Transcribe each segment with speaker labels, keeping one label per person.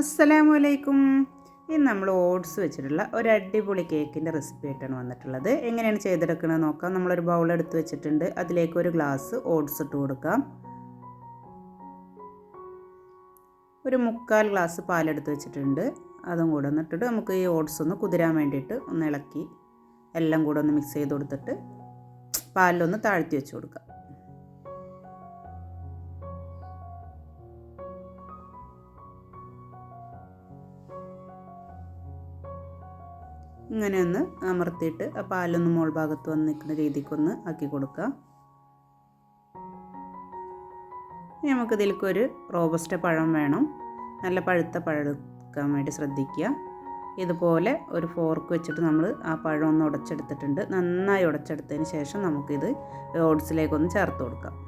Speaker 1: അസ്സലാമു അലൈക്കും ഇന്ന് നമ്മൾ ഓട്സ് വെച്ചിട്ടുള്ള ഒരു അടിപൊളി കേക്കിന്റെ റെസിപ്പി ആയിട്ടാണ് വന്നിട്ടുള്ളത്. എങ്ങനെയാണ് ചെയ്തെടുക്കുന്നത് നോക്കാം. നമ്മളൊരു ബൗൾ എടുത്ത് വെച്ചിട്ടുണ്ട്. അതിലേക്ക് ഒരു ഗ്ലാസ് ഓട്സ് ഇട്ട് കൊടുക്കാം. ഒരു മുക്കാൽ ഗ്ലാസ് പാലെടുത്ത് വെച്ചിട്ടുണ്ട്. അതും കൂടെ ഒന്നിട്ടിട്ട് നമുക്ക് ഈ ഓട്സ് ഒന്ന് കുതിരാൻ വേണ്ടിയിട്ട് ഒന്ന് ഇളക്കി എല്ലാം കൂടെ ഒന്ന് മിക്സ് ചെയ്ത് കൊടുത്തിട്ട് പാലിലൊന്ന് താഴ്ത്തി വെച്ച് കൊടുക്കാം. ഇങ്ങനെ ഒന്ന് അമർത്തിയിട്ട് ആ പാലൊന്ന് മോൾ ഭാഗത്ത് വന്ന് നിൽക്കുന്ന രീതിക്കൊന്ന് ആക്കി കൊടുക്കുക. ഇനി നമുക്ക് ഇതിലേക്കൊരു റോബസ്റ്റ പഴം വേണം. നല്ല പഴുത്ത പഴം എടുക്കാൻ വേണ്ടി ശ്രദ്ധിക്കുക. ഇതുപോലെ ഒരു ഫോർക്ക് വെച്ചിട്ട് നമ്മൾ ആ പഴം ഒന്ന് ഉടച്ചെടുത്തിട്ടുണ്ട്. നന്നായി ഉടച്ചെടുത്തതിന് ശേഷം നമുക്കിത് ഓട്സിലേക്കൊന്ന് ചേർത്ത് കൊടുക്കാം.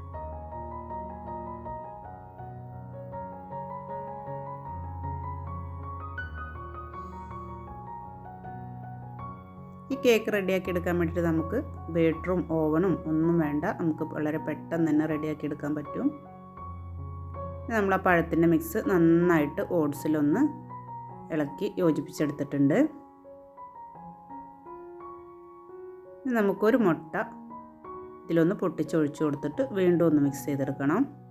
Speaker 1: ഈ കേക്ക് റെഡിയാക്കി എടുക്കാൻ വേണ്ടിയിട്ട് നമുക്ക് ബേറ്ററും ഓവനും ഒന്നും വേണ്ട. നമുക്ക് വളരെ പെട്ടെന്ന് തന്നെ റെഡിയാക്കി എടുക്കാൻ പറ്റും. നമ്മൾ ആ പഴത്തിന്റെ മിക്സ് നന്നായിട്ട് ഓട്സിലൊന്ന് ഇളക്കി യോജിപ്പിച്ചെടുത്തിട്ടുണ്ട്. നമുക്കൊരു മുട്ട ഇതിലൊന്ന് പൊട്ടിച്ചൊഴിച്ചു കൊടുത്തിട്ട് വീണ്ടും ഒന്ന് മിക്സ് ചെയ്തെടുക്കണം.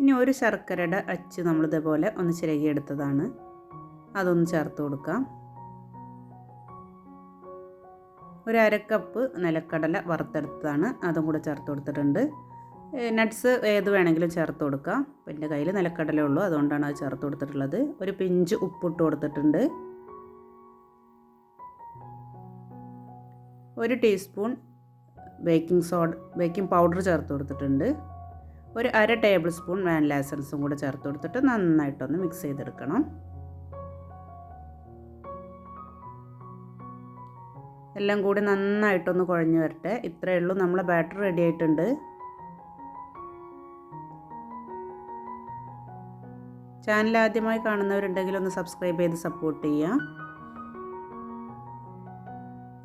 Speaker 1: ഇനി ഒരു ശർക്കരയുടെ അച്ച് നമ്മളിതേപോലെ ഒന്ന് ചിരകിയെടുത്തതാണ്. അതൊന്ന് ചേർത്ത് കൊടുക്കാം. ഒരു അരക്കപ്പ് നിലക്കടല വറുത്തെടുത്തതാണ്. അതും കൂടെ ചേർത്ത് കൊടുത്തിട്ടുണ്ട്. നട്ട്സ് ഏത് വേണമെങ്കിലും ചേർത്ത് കൊടുക്കാം. അപ്പം എന്റെ കയ്യിൽ നിലക്കടല ഉള്ളൂ. അതുകൊണ്ടാണ് അത് ചേർത്ത് കൊടുത്തിട്ടുള്ളത്. ഒരു പിഞ്ച് ഉപ്പിട്ട് കൊടുത്തിട്ടുണ്ട്. ഒരു teaspoon baking soda baking powder ചേർത്ത് കൊടുത്തിട്ടുണ്ട്. ഒരു അര ടേബിൾ സ്പൂൺ വാനില എസൻസും കൂടെ ചേർത്ത് കൊടുത്തിട്ട് നന്നായിട്ടൊന്ന് മിക്സ് ചെയ്തെടുക്കണം. എല്ലാം കൂടി നന്നായിട്ടൊന്ന് കുഴഞ്ഞു വരട്ടെ. ഇത്രയേ ഉള്ളൂ. നമ്മളെ ബാറ്റർ റെഡി ആയിട്ടുണ്ട്. ചാനൽ ആദ്യമായി കാണുന്നവരുണ്ടെങ്കിൽ ഒന്ന് സബ്സ്ക്രൈബ് ചെയ്ത് സപ്പോർട്ട് ചെയ്യുക.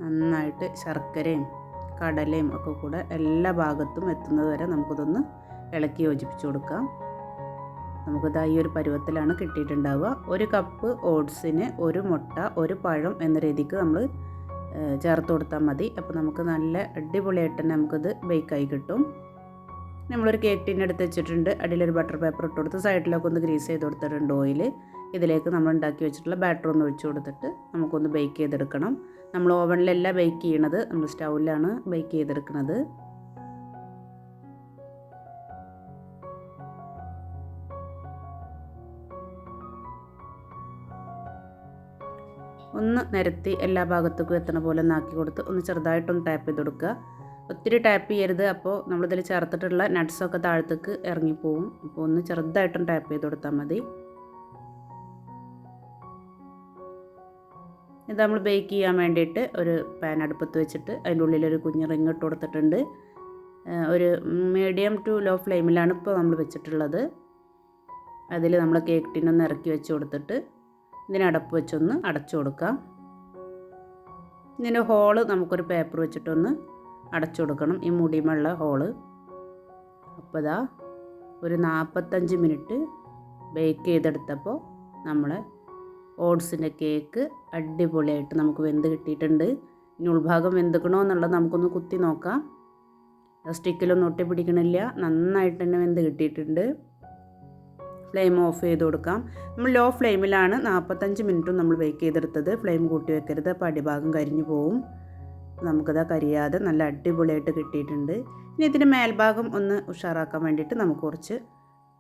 Speaker 1: നന്നായിട്ട് ശർക്കരയും കടലയും ഒക്കെ കൂടെ എല്ലാ ഭാഗത്തും എത്തുന്നത് വരെ നമുക്കിതൊന്ന് ഇളക്കി യോജിപ്പിച്ച് കൊടുക്കാം. നമുക്കിതാ ഈ ഒരു പരുവത്തിലാണ് കിട്ടിയിട്ടുണ്ടാവുക. ഒരു കപ്പ് ഓട്സിന് ഒരു മുട്ട ഒരു പഴം എന്ന രീതിക്ക് നമ്മൾ ചേർത്ത് കൊടുത്താൽ മതി. അപ്പോൾ നമുക്ക് നല്ല അടിപൊളിയായിട്ട് തന്നെ നമുക്കിത് ബേക്കായി കിട്ടും. നമ്മളൊരു കേക്ക് ടിൻ എടുത്ത് വെച്ചിട്ടുണ്ട്. അടിയിലൊരു ബട്ടർ പേപ്പർ ഇട്ട് കൊടുത്ത് സൈഡിലൊക്കെ ഒന്ന് ഗ്രീസ് ചെയ്ത് കൊടുത്തിട്ടുണ്ട് ഓയിൽ ഇതിലേക്ക് നമ്മൾ ഉണ്ടാക്കി വെച്ചിട്ടുള്ള ബാറ്റർ ഒന്ന് ഒഴിച്ച് കൊടുത്തിട്ട് നമുക്കൊന്ന് ബേക്ക് ചെയ്തെടുക്കണം. നമ്മൾ ഓവനിലല്ല ബേക്ക് ചെയ്യണത് നമ്മൾ സ്റ്റൗവിലാണ് ബേക്ക് ചെയ്തെടുക്കുന്നത് ഒന്ന് നിരത്തി എല്ലാ ഭാഗത്തേക്കും എത്തണ പോലെ ഒന്നാക്കി കൊടുത്ത് ഒന്ന് ചെറുതായിട്ടൊന്ന് ടാപ്പ് ചെയ്ത് കൊടുക്കുക. ഒത്തിരി ടാപ്പ് ചെയ്യരുത്. അപ്പോൾ നമ്മളിതിൽ ചേർത്തിട്ടുള്ള നട്ട്സൊക്കെ താഴത്തേക്ക് ഇറങ്ങിപ്പോവും. അപ്പോൾ ഒന്ന് ചെറുതായിട്ടൊന്ന് ടാപ്പ് ചെയ്ത് കൊടുത്താൽ മതി. ഇത് നമ്മൾ ബേക്ക് ചെയ്യാൻ വേണ്ടിയിട്ട് ഒരു പാൻ അടുപ്പത്ത് വെച്ചിട്ട് അതിന്റെ ഉള്ളിലൊരു കുഞ്ഞ് റിങ് ഇട്ട് കൊടുത്തിട്ടുണ്ട്. ഒരു മീഡിയം ടു ലോ ഫ്ലെയിമിലാണ് ഇപ്പോൾ നമ്മൾ വെച്ചിട്ടുള്ളത്. അതിൽ നമ്മൾ കേക്ക് ടിന്നൊന്ന് ഇറക്കി വെച്ച് കൊടുത്തിട്ട് ഇതിനടപ്പ് വെച്ചൊന്ന് അടച്ചു കൊടുക്കാം. ഇതിന്റെ ഹോൾ നമുക്കൊരു പേപ്പർ വെച്ചിട്ടൊന്ന് അടച്ചു കൊടുക്കണം. ഈ മുടിമുള്ള ഹോൾ. അപ്പോൾ ഇതാ ഒരു നാൽപ്പത്തഞ്ച് മിനിറ്റ് ബേക്ക് ചെയ്തെടുത്തപ്പോൾ നമ്മളെ ഓട്സിന്റെ കേക്ക് അടിപൊളിയായിട്ട് നമുക്ക് വെന്ത് കിട്ടിയിട്ടുണ്ട്. ഇനി ഉൾഭാഗം വെന്തുക്കണോ എന്നുള്ളത് നമുക്കൊന്ന് കുത്തി നോക്കാം. സ്റ്റിക്കിലൊന്നും ഒട്ടി പിടിക്കണില്ല നന്നായിട്ട് തന്നെ വെന്ത് കിട്ടിയിട്ടുണ്ട്. ഫ്ലെയിം ഓഫ് ചെയ്ത് കൊടുക്കാം. നമ്മൾ ലോ ഫ്ലെയിമിലാണ് നാൽപ്പത്തഞ്ച് മിനിറ്റും നമ്മൾ ബേക്ക് ചെയ്തെടുത്തത്. ഫ്ലെയിം കൂട്ടി വെക്കരുത്. അപ്പോൾ അടിഭാഗം കരിഞ്ഞു പോവും. നമുക്കത് കരിയാതെ നല്ല അടിപൊളിയായിട്ട് കിട്ടിയിട്ടുണ്ട്. ഇനി ഇതിന്റെ മേൽഭാഗം ഒന്ന് ഉഷാറാക്കാൻ വേണ്ടിയിട്ട് നമുക്ക് കുറച്ച്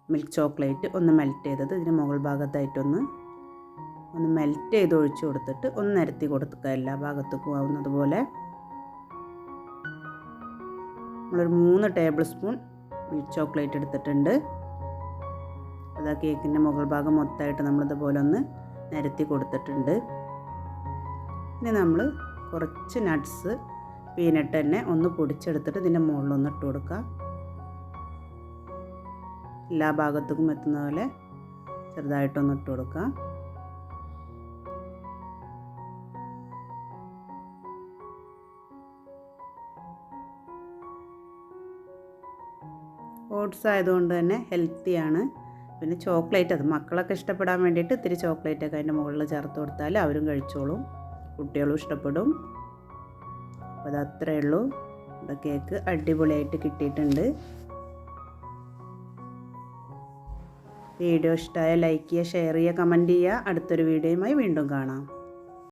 Speaker 1: മിൽക്ക് ചോക്ലേറ്റ് ഒന്ന് മെൽറ്റ് ചെയ്തത് ഇതിന് മുകൾ ഭാഗത്തായിട്ടൊന്ന് ഒന്ന് മെൽറ്റ് ചെയ്ത് ഒഴിച്ചു കൊടുത്തിട്ട് ഒന്ന് നിരത്തി കൊടുക്കുക. എല്ലാ ഭാഗത്തേക്കും ആവുന്നത് പോലെ. നമ്മളൊരു മൂന്ന് ടേബിൾ സ്പൂൺ മിൽക്ക് ചോക്ലേറ്റ് എടുത്തിട്ടുണ്ട്. അത് ആ കേക്കിന്റെ മുകൾ ഭാഗം മൊത്തമായിട്ട് നമ്മളിതുപോലെ ഒന്ന് നിരത്തി കൊടുത്തിട്ടുണ്ട്. ഇനി നമ്മൾ കുറച്ച് നട്ട്സ് പീനട്ട് തന്നെ ഒന്ന് പൊടിച്ചെടുത്തിട്ട് ഇതിന്റെ മുകളിലൊന്ന് ഇട്ട് കൊടുക്കുക. എല്ലാ ഭാഗത്തേക്കും എത്തുന്ന പോലെ ചെറുതായിട്ടൊന്ന് ഇട്ട് കൊടുക്കുക. ഓട്സ് ആയതുകൊണ്ട് തന്നെ ഹെൽത്തിയാണ് പിന്നെ ചോക്ലേറ്റ് അത് മക്കളൊക്കെ ഇഷ്ടപ്പെടാൻ വേണ്ടിയിട്ട് ഇത്തിരി ചോക്ലേറ്റൊക്കെ അതിന്റെ മുകളിൽ ചേർത്ത് കൊടുത്താൽ അവരും കഴിച്ചോളും കുട്ടികളും ഇഷ്ടപ്പെടും. അപ്പോൾ അത് അത്രയേ ഉള്ളൂ. കേക്ക് അടിപൊളിയായിട്ട് കിട്ടിയിട്ടുണ്ട്. വീഡിയോ ഇഷ്ടമായ ലൈക്ക് ചെയ്യുക ഷെയർ ചെയ്യുക കമന്റ് ചെയ്യുക. അടുത്തൊരു വീഡിയോയുമായി വീണ്ടും കാണാം.